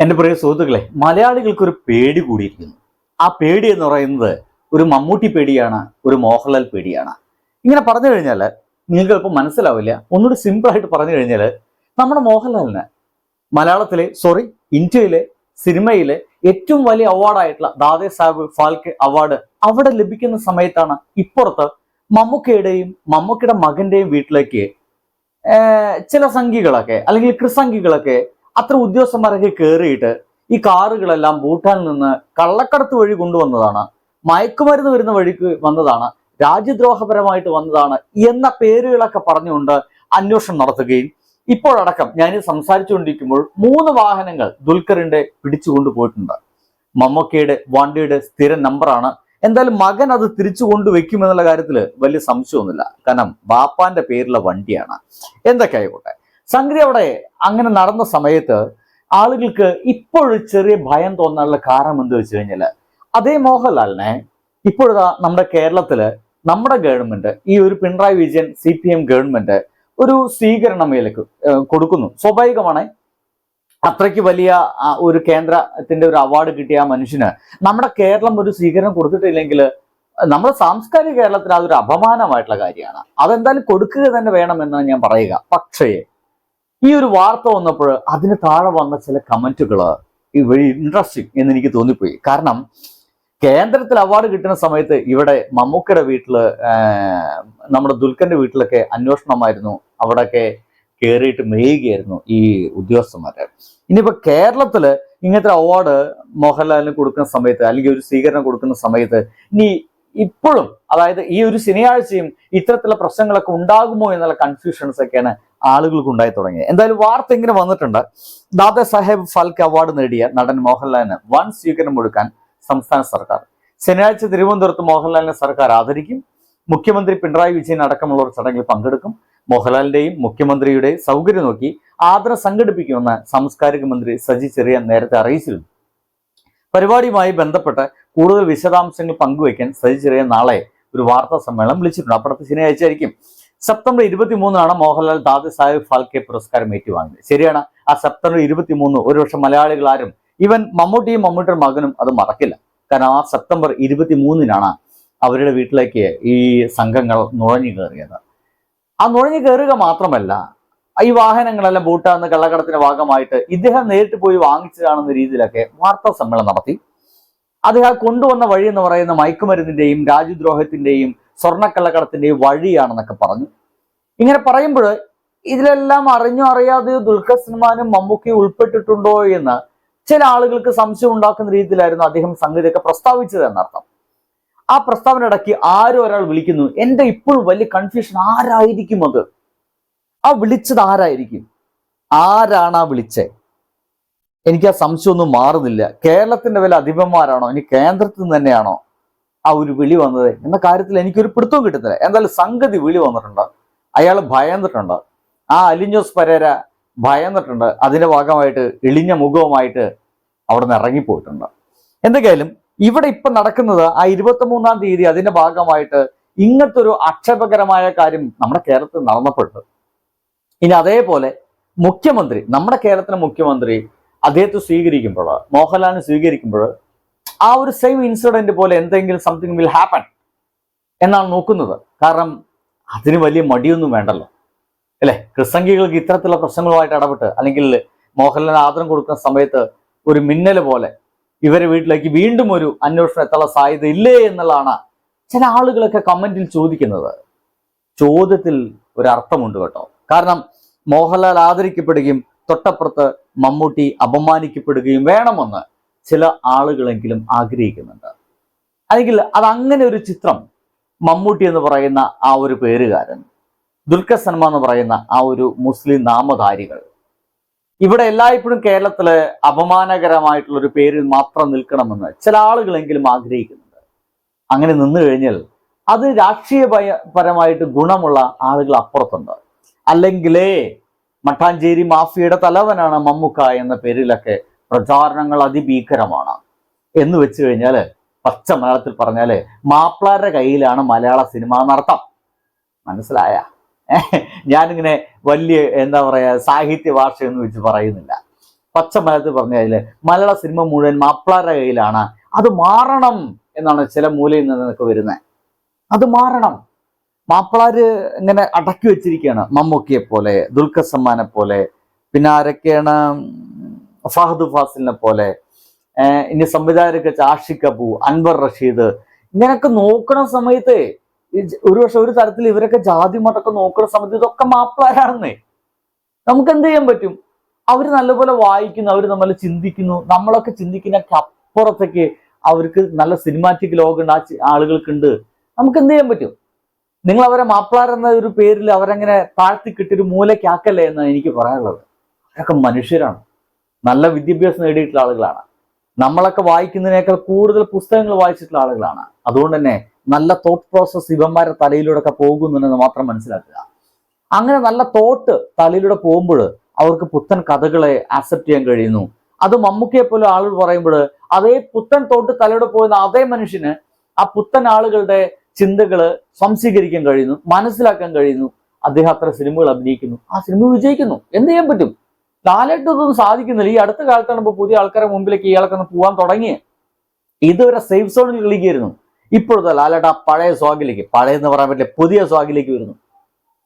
എന്റെ പ്രിയ സുഹൃത്തുക്കളെ മലയാളികൾക്ക് ഒരു പേടി കൂടിയിരിക്കുന്നു. ആ പേടി എന്ന് പറയുന്നത് ഒരു മമ്മൂട്ടി പേടിയാണ് ഒരു മോഹൻലാൽ പേടിയാണ്. ഇങ്ങനെ പറഞ്ഞു കഴിഞ്ഞാൽ നിങ്ങൾക്ക് ഇപ്പം മനസ്സിലാവില്ല. ഒന്നുകൂടി സിമ്പിളായിട്ട് പറഞ്ഞു കഴിഞ്ഞാൽ നമ്മുടെ മോഹൻലാലിന് മലയാളത്തിലെ സോറി ഇന്ത്യയിലെ സിനിമയിലെ ഏറ്റവും വലിയ അവാർഡായിട്ടുള്ള ദാദേ സാഹിബ് ഫാൽക്കെ അവാർഡ് അവിടെ ലഭിക്കുന്ന സമയത്താണ് ഇപ്പുറത്ത് മമ്മൂക്കയുടെയും മമ്മൂക്കയുടെ മകന്റെയും വീട്ടിലേക്ക് ചില സംഖികളൊക്കെ അല്ലെങ്കിൽ കൃസംഘികളൊക്കെ അത്ര ഉദ്യോഗസ്ഥന്മാരൊക്കെ കയറിയിട്ട് ഈ കാറുകളെല്ലാം ഭൂട്ടാനിൽ നിന്ന് കള്ളക്കടത്ത് വഴി കൊണ്ടുവന്നതാണ്. മയക്കുമരുന്ന് വരുന്ന വഴിക്ക് വന്നതാണ്. രാജ്യദ്രോഹപരമായിട്ട് വന്നതാണ് എന്ന പേരുകളൊക്കെ പറഞ്ഞുകൊണ്ട് അന്വേഷണം നടത്തുകയും ഇപ്പോഴടക്കം ഞാൻ സംസാരിച്ചുകൊണ്ടിരിക്കുമ്പോൾ മൂന്ന് വാഹനങ്ങൾ ദുൽഖറിന്റെ പിടിച്ചുകൊണ്ട് പോയിട്ടുണ്ട് മമ്മൂക്കയുടെ വണ്ടിയുടെ സ്ഥിര നമ്പറാണ്. എന്തായാലും മകൻ അത് തിരിച്ചു കൊണ്ടുവെക്കുമെന്നുള്ള കാര്യത്തിൽ വലിയ സംശയമൊന്നുമില്ല. കാരണം ബാപ്പാന്റെ പേരിലെ വണ്ടിയാണ്. എന്തൊക്കെ ആയിക്കോട്ടെ. സംഗതി അവിടെ അങ്ങനെ നടന്ന സമയത്ത് ആളുകൾക്ക് ഇപ്പോഴും ചെറിയ ഭയം തോന്നാനുള്ള കാരണം എന്ത് വെച്ച് കഴിഞ്ഞാൽ അതേ മോഹൻലാലിനെ ഇപ്പോഴതാ നമ്മുടെ കേരളത്തിൽ നമ്മുടെ ഗവൺമെന്റ് ഈ ഒരു Pinarayi Vijayan C P M government ഒരു സ്വീകരണമേലേക്ക് മേലേക്ക് കൊടുക്കുന്നു. സ്വാഭാവികമാണ്. അത്രയ്ക്ക് വലിയ ഒരു കേന്ദ്രത്തിന്റെ ഒരു അവാർഡ് കിട്ടിയ ആ മനുഷ്യന് നമ്മുടെ കേരളം ഒരു സ്വീകരണം കൊടുത്തിട്ടില്ലെങ്കിൽ നമ്മുടെ സാംസ്കാരിക കേരളത്തിന് അതൊരു അപമാനമായിട്ടുള്ള കാര്യമാണ്. അതെന്തായാലും കൊടുക്കുക തന്നെ വേണമെന്നാണ് ഞാൻ പറയുക. പക്ഷേ ഈ ഒരു വാർത്ത വന്നപ്പോൾ അതിന് താഴെ വന്ന ചില കമന്റുകൾ വെരി ഇൻട്രസ്റ്റിംഗ് എന്ന് എനിക്ക് തോന്നിപ്പോയി. കാരണം കേന്ദ്രത്തിൽ അവാർഡ് കിട്ടുന്ന സമയത്ത് ഇവിടെ മമ്മൂക്കയുടെ വീട്ടിൽ നമ്മുടെ ദുൽഖന്റെ വീട്ടിലൊക്കെ അന്വേഷണമായിരുന്നു. അവിടെയൊക്കെ കയറിയിട്ട് മേയുകയായിരുന്നു ഈ ഉദ്യോഗസ്ഥന്മാര്. ഇനിയിപ്പോ കേരളത്തിൽ ഇങ്ങനത്തെ അവാർഡ് മോഹൻലാലിന് കൊടുക്കുന്ന സമയത്ത് അല്ലെങ്കിൽ ഒരു സ്വീകരണം കൊടുക്കുന്ന സമയത്ത് ഇനി ഇപ്പോഴും അതായത് ഈ ഒരു ശനിയാഴ്ചയും ഇത്തരത്തിലുള്ള പ്രശ്നങ്ങളൊക്കെ ഉണ്ടാകുമോ എന്നുള്ള കൺഫ്യൂഷൻസ് ഒക്കെയാണ് ആളുകൾക്ക് ഉണ്ടായി തുടങ്ങി. എന്തായാലും വാർത്ത ഇങ്ങനെ വന്നിട്ടുണ്ട്. ദാദാ സാഹേബ് ഫാൽക്കെ അവാർഡ് നേടിയ നടൻ മോഹൻലാലിന് വൻ സ്വീകരണം കൊടുക്കാൻ സംസ്ഥാന സർക്കാർ. ശനിയാഴ്ച തിരുവനന്തപുരത്ത് മോഹൻലാലിനെ സർക്കാർ ആദരിക്കും. മുഖ്യമന്ത്രി പിണറായി വിജയൻ അടക്കമുള്ളവർ ചടങ്ങിൽ പങ്കെടുക്കും. മോഹൻലാലിന്റെയും മുഖ്യമന്ത്രിയുടെയും സൗകര്യം നോക്കി ആദരം സംഘടിപ്പിക്കുമെന്ന് സാംസ്കാരിക മന്ത്രി സജി ചെറിയാൻ നേരത്തെ അറിയിച്ചിരുന്നു. പരിപാടിയുമായി ബന്ധപ്പെട്ട് കൂടുതൽ വിശദാംശങ്ങൾ പങ്കുവയ്ക്കാൻ സജി ചെറിയ നാളെ ഒരു വാർത്താ സമ്മേളനം വിളിച്ചിട്ടുണ്ട്. അപ്പുറത്ത് ശനിയാഴ്ച ആയിരിക്കും. സെപ്റ്റംബർ ഇരുപത്തി മൂന്നാണ് മോഹൻലാൽ ദാദ സാഹിബ് ഫാൽക്കെ പുരസ്കാരം ഏറ്റുവാങ്ങിയത്. ശരിയാണ് ആ സെപ്റ്റംബർ ഇരുപത്തി മൂന്ന് ഒരുപക്ഷെ മലയാളികൾ ആരും ഇവൻ മമ്മൂട്ടിയും മമ്മൂട്ടിയുടെ മകനും അത് മറക്കില്ല. കാരണം ആ സെപ്റ്റംബർ ഇരുപത്തി മൂന്നിനാണ് അവരുടെ വീട്ടിലേക്ക് ഈ സംഘങ്ങൾ നുഴഞ്ഞു കയറിയത്. ആ നുഴഞ്ഞു കയറുക മാത്രമല്ല ഈ വാഹനങ്ങളെല്ലാം ബൂട്ടാന്ന് കള്ളക്കടത്തിന്റെ ഭാഗമായിട്ട് ഇദ്ദേഹം നേരിട്ട് പോയി വാങ്ങിച്ചതാണെന്ന രീതിയിലൊക്കെ വാർത്താ സമ്മേളനം നടത്തി. അദ്ദേഹം കൊണ്ടുവന്ന വഴി എന്ന് പറയുന്ന മയക്കുമരുന്നിന്റെയും രാജ്യദ്രോഹത്തിന്റെയും സ്വർണക്കള്ളക്കടത്തിന്റെയും വഴിയാണെന്നൊക്കെ പറഞ്ഞു. ഇങ്ങനെ പറയുമ്പോൾ ഇതിലെല്ലാം അറിഞ്ഞോ അറിയാതെയോ ദുൽഖർ സൽമാനും മമ്മൂക്കയും ഉൾപ്പെട്ടിട്ടുണ്ടോ എന്ന് ചില ആളുകൾക്ക് സംശയം ഉണ്ടാക്കുന്ന രീതിയിലായിരുന്നു അദ്ദേഹം സംഗതിയൊക്കെ പ്രസ്താവിച്ചത് എന്നർത്ഥം. ആ പ്രസ്താവന ഇടയ്ക്ക് ആരോ ഒരാൾ വിളിക്കുന്നു എന്റെ ഇപ്പോഴും വലിയ കൺഫ്യൂഷൻ ആരായിരിക്കും അത്? ആ വിളിച്ചത് ആരായിരിക്കും? ആരാണ് ആ വിളിച്ചേ? എനിക്ക് ആ സംശയമൊന്നും മാറുന്നില്ല. കേരളത്തിന്റെ വില അധിപന്മാരാണോ? ഇനി കേന്ദ്രത്തിൽ നിന്ന് തന്നെയാണോ? ആ ഒരു വിളി വന്നത് എന്ന കാര്യത്തിൽ എനിക്കൊരു പിടുത്തവും കിട്ടുന്നില്ല എന്തായാലും സംഗതി വിളി വന്നിട്ടുണ്ട്. അയാൾ ഭയന്നിട്ടുണ്ട്. ആ അലിഞ്ഞോസ് പരേര ഭയന്നിട്ടുണ്ട്. അതിന്റെ ഭാഗമായിട്ട് ഇളിഞ്ഞ മുഖവുമായിട്ട് അവിടെ നിന്ന് ഇറങ്ങിപ്പോയിട്ടുണ്ട്. എന്തൊക്കെയായാലും ഇവിടെ ഇപ്പൊ നടക്കുന്നത് ആ ഇരുപത്തി മൂന്നാം തീയതി അതിന്റെ ഭാഗമായിട്ട് ഇങ്ങനത്തെ ഒരു ആക്ഷേപകരമായ കാര്യം നമ്മുടെ കേരളത്തിൽ നടന്നപ്പെട്ടു ഇനി അതേപോലെ മുഖ്യമന്ത്രി നമ്മുടെ കേരളത്തിലെ മുഖ്യമന്ത്രി അദ്ദേഹത്തെ സ്വീകരിക്കുമ്പോൾ മോഹൻലാലിനെ സ്വീകരിക്കുമ്പോൾ ആ ഒരു സെയിം ഇൻസിഡന്റ് പോലെ എന്തെങ്കിലും സംതിങ് വിൽ ഹാപ്പൻ എന്നാണ് നോക്കുന്നത്. കാരണം അതിന് വലിയ മടിയൊന്നും വേണ്ടല്ലോ. അല്ലെ? ക്രിസംഖികൾക്ക് ഇത്തരത്തിലുള്ള പ്രശ്നങ്ങളുമായിട്ട് ഇടപെട്ട് അല്ലെങ്കിൽ മോഹൻലാൽ ആദരം കൊടുക്കുന്ന സമയത്ത് ഒരു മിന്നൽ പോലെ ഇവരെ വീട്ടിലേക്ക് വീണ്ടും ഒരു അന്വേഷണം എത്താനുള്ള സാധ്യത ഇല്ലേ എന്നുള്ളതാണ് ചില ആളുകളൊക്കെ കമന്റിൽ ചോദിക്കുന്നത്. ചോദ്യത്തിൽ ഒരു അർത്ഥമുണ്ട് കേട്ടോ. കാരണം മോഹൻലാൽ ആദരിക്കപ്പെടുകയും തൊട്ടപ്പുറത്ത് മമ്മൂട്ടി അപമാനിക്കപ്പെടുകയും വേണമെന്ന് ചില ആളുകളെങ്കിലും ആഗ്രഹിക്കുന്നുണ്ട്. അല്ലെങ്കിൽ അത് അങ്ങനെ ഒരു ചിത്രം മമ്മൂട്ടി എന്ന് പറയുന്ന ആ ഒരു പേരുകാരൻ ദുൽഖർ സൽമാൻ എന്ന് പറയുന്ന ആ ഒരു മുസ്ലിം നാമധാരികൾ. ഇവിടെ എല്ലായ്പ്പോഴും കേരളത്തിലെ അപമാനകരമായിട്ടുള്ള ഒരു പേരിൽ മാത്രം നിൽക്കണമെന്ന് ചില ആളുകളെങ്കിലും ആഗ്രഹിക്കുന്നുണ്ട്. അങ്ങനെ നിന്നു കഴിഞ്ഞാൽ അത് രാഷ്ട്രീയ പരമായിട്ട് ഗുണമുള്ള ആളുകൾ അപ്പുറത്തുണ്ട്. അല്ലെങ്കിലേ മട്ടാഞ്ചേരി മാഫിയയുടെ തലവനാണ് മമ്മുക്ക എന്ന പേരിലൊക്കെ പ്രചാരണങ്ങൾ അതിഭീകരമാണ്. എന്ന് വെച്ചു കഴിഞ്ഞാൽ പച്ച മലയാളത്തിൽ പറഞ്ഞാൽ മാപ്പിളാരുടെ കയ്യിലാണ് മലയാള സിനിമ നടത്താം മനസ്സിലായ? ഞാനിങ്ങനെ വലിയ എന്താ പറയാ സാഹിത്യ ഭാഷയൊന്നും വെച്ച് പറയുന്നില്ല. പച്ച മലയാളത്തിൽ പറഞ്ഞു കഴിഞ്ഞാൽ മലയാള സിനിമ മുഴുവൻ മാപ്പിളാരുടെ കയ്യിലാണ്. അത് മാറണം എന്നാണ് ചില മൂലയിൽ നിന്നൊക്കെ വരുന്നത് അത് മാറണം. മാപ്പിളാര് ഇങ്ങനെ അടക്കി വെച്ചിരിക്കുകയാണ്. മമ്മൂക്കിയെ പോലെ ദുൽഖർ സമ്മാനെ പോലെ പിന്നെ ആരൊക്കെയാണ്? ഫഹദ് ഫാസിലിനെ പോലെ ഇനി സംവിധായകരൊക്കെ ആഷിഖ് കപൂർ അൻവർ റഷീദ് ഇങ്ങനെയൊക്കെ നോക്കണ സമയത്ത് ഒരു പക്ഷെ ഒരു തരത്തിൽ ഇവരൊക്കെ ജാതി മതമൊക്കെ നോക്കണ സമയത്ത് ഇതൊക്കെ മാപ്പിളാരാണെന്നേ. നമുക്ക് എന്ത് ചെയ്യാൻ പറ്റും? അവർ നല്ലപോലെ വായിക്കുന്നു അവർ നമ്മളെ ചിന്തിക്കുന്നു. നമ്മളൊക്കെ ചിന്തിക്കുന്നൊക്കെ അപ്പുറത്തേക്ക് അവർക്ക് നല്ല സിനിമാറ്റിക് ലോകമുണ്ട് ആ ആളുകൾക്കുണ്ട്. നമുക്ക് എന്ത് ചെയ്യാൻ പറ്റും? നിങ്ങൾ അവരെ മാപ്പിളാർ എന്ന ഒരു പേരിൽ അവരങ്ങനെ താഴ്ത്തി കിട്ടിയൊരു മൂലക്കാക്കല്ലേ എന്നാണ് എനിക്ക് പറയാനുള്ളത്. അവരൊക്കെ മനുഷ്യരാണ്. നല്ല വിദ്യാഭ്യാസം നേടിയിട്ടുള്ള ആളുകളാണ്. നമ്മളൊക്കെ വായിക്കുന്നതിനേക്കാൾ കൂടുതൽ പുസ്തകങ്ങൾ വായിച്ചിട്ടുള്ള ആളുകളാണ്. അതുകൊണ്ട് തന്നെ നല്ല തോട്ട് പ്രോസസ് ഇവന്മാരുടെ തലയിലൂടെ ഒക്കെ പോകുന്നുണ്ടെന്ന് മാത്രം മനസ്സിലാക്കുക. അങ്ങനെ നല്ല തോട്ട് തലയിലൂടെ പോകുമ്പോൾ അവർക്ക് പുത്തൻ കഥകളെ ആക്സെപ്റ്റ് ചെയ്യാൻ കഴിയുന്നു. അത് മമ്മൂക്കയെ പോലെ ആളുകൾ പറയുമ്പോൾ അതേ പുത്തൻ തോട്ട് തലയുടെ പോകുന്ന അതേ മനുഷ്യന് ആ പുത്തൻ ആളുകളുടെ ചിന്തകൾ സംശീകരിക്കാൻ കഴിയുന്നു മനസ്സിലാക്കാൻ കഴിയുന്നു. അദ്ദേഹം അത്ര സിനിമകൾ അഭിനയിക്കുന്നു. ആ സിനിമ വിജയിക്കുന്നു. എന്ത് ചെയ്യാൻ പറ്റും? ലാലേട്ട് ഇതൊന്നും സാധിക്കുന്നില്ല. ഈ അടുത്ത കാലത്താണ് ഇപ്പോൾ പുതിയ ആൾക്കാരെ മുമ്പിലേക്ക് ഒന്ന് പോകാൻ തുടങ്ങി ഇതുവരെ സേഫ് സോണിൽ കളിക്കായിരുന്നു. ഇപ്പോഴത്തെ ലാലേട്ട് പഴയ സ്വാഗിലേക്ക് പഴയ എന്ന് പറയാൻ പറ്റില്ല പുതിയ സ്വാഗിലേക്ക് വരുന്നു.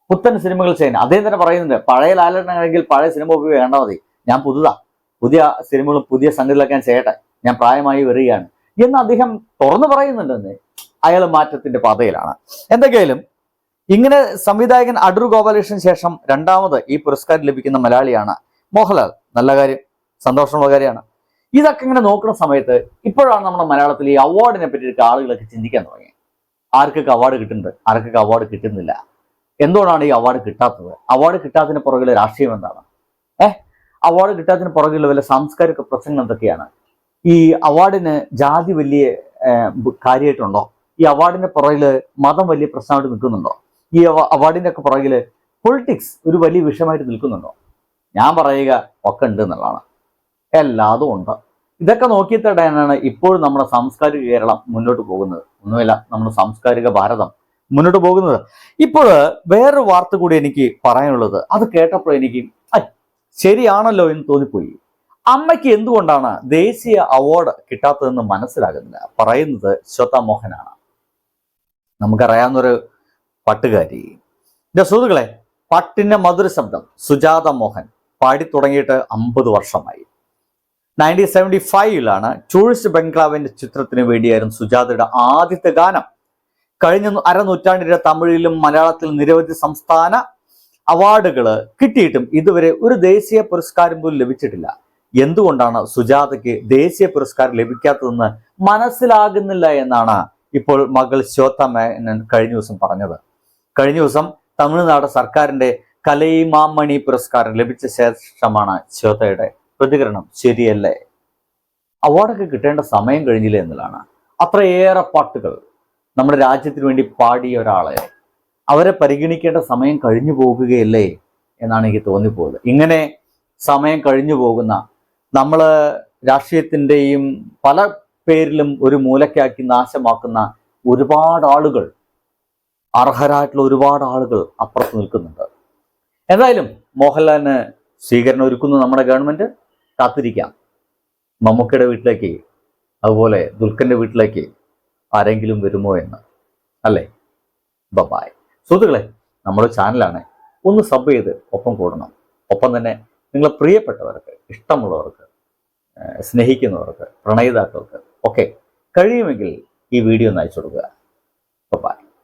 പുത്തൻ സിനിമകൾ ചെയ്യാൻ അദ്ദേഹം തന്നെ പറയുന്നുണ്ട് പഴയ ലാലേട്ടനാണെങ്കിൽ പഴയ സിനിമ പോയി വേണ്ട മതി. ഞാൻ പുതുതാ. പുതിയ സിനിമകളും പുതിയ സംഗതികളൊക്കെ ഞാൻ ചെയ്യട്ടെ. ഞാൻ പ്രായമായി വരികയാണ്. എന്ന് അദ്ദേഹം തുറന്നു പറയുന്നുണ്ടെന്ന് അയാൾ മാറ്റത്തിന്റെ പാതയിലാണ്. എന്തൊക്കെയായാലും ഇങ്ങനെ സംവിധായകൻ അടൂർ ഗോപാലകൃഷ്ണന് ശേഷം രണ്ടാമത് ഈ പുരസ്കാരം ലഭിക്കുന്ന മലയാളിയാണ് മോഹൻലാൽ നല്ല കാര്യം സന്തോഷമുള്ള കാര്യമാണ്. ഇതൊക്കെ ഇങ്ങനെ നോക്കുന്ന സമയത്ത് ഇപ്പോഴാണ് നമ്മുടെ മലയാളത്തിൽ ഈ അവാർഡിനെ പറ്റിയിട്ട് ആളുകളൊക്കെ ചിന്തിക്കാൻ തുടങ്ങി. ആർക്കൊക്കെ അവാർഡ് കിട്ടുന്നുണ്ട് ആർക്കൊക്കെ അവാർഡ് കിട്ടുന്നില്ല. എന്തുകൊണ്ടാണ് ഈ അവാർഡ് കിട്ടാത്തത്? അവാർഡ് കിട്ടാത്തതിന് പുറകിലെ രാഷ്ട്രീയം എന്താണ്? ഏഹ് അവാർഡ് കിട്ടാത്തതിന് പുറകിലുള്ള വല്ല സാംസ്കാരിക പ്രസംഗം എന്തൊക്കെയാണ്? ഈ അവാർഡിന് ജാതി വലിയ കാര്യമായിട്ടുണ്ടോ? ഈ അവാർഡിന്റെ പുറകിൽ മതം വലിയ പ്രശ്നമായിട്ട് നിൽക്കുന്നുണ്ടോ? ഈ അവ- അവാർഡിന്റെ ഒക്കെ പുറകിൽ പൊളിറ്റിക്സ് ഒരു വലിയ വിഷയമായിട്ട് നിൽക്കുന്നുണ്ടോ? ഞാൻ പറയുക ഒക്കെ ഉണ്ട് എന്നുള്ളതാണ്. എല്ലാതും ഉണ്ട്. ഇതൊക്കെ നോക്കിയിട്ടാണ് ഇപ്പോഴും നമ്മുടെ സാംസ്കാരിക കേരളം മുന്നോട്ട് പോകുന്നത്. ഒന്നുമില്ല നമ്മുടെ സാംസ്കാരിക ഭാരതം മുന്നോട്ട് പോകുന്നത്. ഇപ്പോൾ വേറൊരു വാർത്ത കൂടി എനിക്ക് പറയാനുള്ളത്. അത് കേട്ടപ്പോൾ എനിക്ക് "ഐ, ശരിയാണല്ലോ എന്ന് തോന്നിപ്പോയി. അമ്മയ്ക്ക് എന്തുകൊണ്ടാണ് ദേശീയ അവാർഡ് കിട്ടാത്തതെന്ന് മനസ്സിലാകുന്നില്ല? പറയുന്നത് ശ്വത മോഹനാണ്. നമുക്കറിയാവുന്നൊരു പാട്ടുകാരി. എന്റെ സുഹൃത്തുക്കളെ പട്ടിന്റെ മധുര ശബ്ദം സുജാത മോഹൻ. പാടി തുടങ്ങിയിട്ട് അമ്പത് വർഷമായി. നയന്റീൻ സെവന്റി ഫൈവിലാണ് ടൂറിസ്റ്റ് ബംഗ്ലാവിന്റെ ചിത്രത്തിന് വേണ്ടിയായിരുന്നു സുജാതയുടെ ആദ്യത്തെ ഗാനം. കഴിഞ്ഞ അരനൂറ്റാണ്ടിന്റെ തമിഴിലും മലയാളത്തിലും നിരവധി സംസ്ഥാന അവാർഡുകൾ കിട്ടിയിട്ടും ഇതുവരെ ഒരു ദേശീയ പുരസ്കാരം പോലും ലഭിച്ചിട്ടില്ല. എന്തുകൊണ്ടാണ് സുജാതയ്ക്ക് ദേശീയ പുരസ്കാരം ലഭിക്കാത്തതെന്ന് മനസ്സിലാകുന്നില്ല എന്നാണ് ഇപ്പോൾ മകൾ ശ്വേത മേനൻ കഴിഞ്ഞ ദിവസം പറഞ്ഞത്. കഴിഞ്ഞ ദിവസം തമിഴ്നാട് സർക്കാരിന്റെ കലൈമാമണി പുരസ്കാരം ലഭിച്ച ശേഷമാണ് ശ്വേതയുടെ പ്രതികരണം ശരിയല്ലേ? അവാർഡൊക്കെ കിട്ടേണ്ട സമയം കഴിഞ്ഞില്ല എന്നതാണ് അത്രയേറെ പാട്ടുകൾ നമ്മുടെ രാജ്യത്തിന് വേണ്ടി പാടിയ ഒരാളെ അവരെ പരിഗണിക്കേണ്ട സമയം കഴിഞ്ഞു പോകുകയല്ലേ എന്നാണ് എനിക്ക് തോന്നിപ്പോയത്. ഇങ്ങനെ സമയം കഴിഞ്ഞു പോകുന്ന നമ്മൾ രാഷ്ട്രീയത്തിന്റെയും പല പേരിലും ഒരു മൂലക്കാക്കി നാശമാക്കുന്ന ഒരുപാട് ആളുകൾ അർഹരായിട്ടുള്ള ഒരുപാട് ആളുകൾ അപ്പുറത്ത് നിൽക്കുന്നുണ്ട്. എന്തായാലും മോഹൻലാലിന് സ്വീകരണം ഒരുക്കുന്നു നമ്മുടെ ഗവൺമെന്റ് കാത്തിരിക്കാം. മമ്മൂക്കയുടെ വീട്ടിലേക്ക് അതുപോലെ ദുൽഖന്റെ വീട്ടിലേക്ക് ആരെങ്കിലും വരുമോ എന്ന്. അല്ലേ? ബബായ് സുഹൃത്തുക്കളെ നമ്മുടെ ചാനലാണ് ഒന്ന് സബ് ചെയ്ത് ഒപ്പം കൂടണം. ഒപ്പം തന്നെ നിങ്ങളെ പ്രിയപ്പെട്ടവർക്ക് ഇഷ്ടമുള്ളവർക്ക് സ്നേഹിക്കുന്നവർക്ക് പ്രണയിതാക്കൾക്ക് ഒക്കെ കഴിയുമെങ്കിൽ ഈ വീഡിയോ ഒന്ന് അയച്ചു കൊടുക്കുക.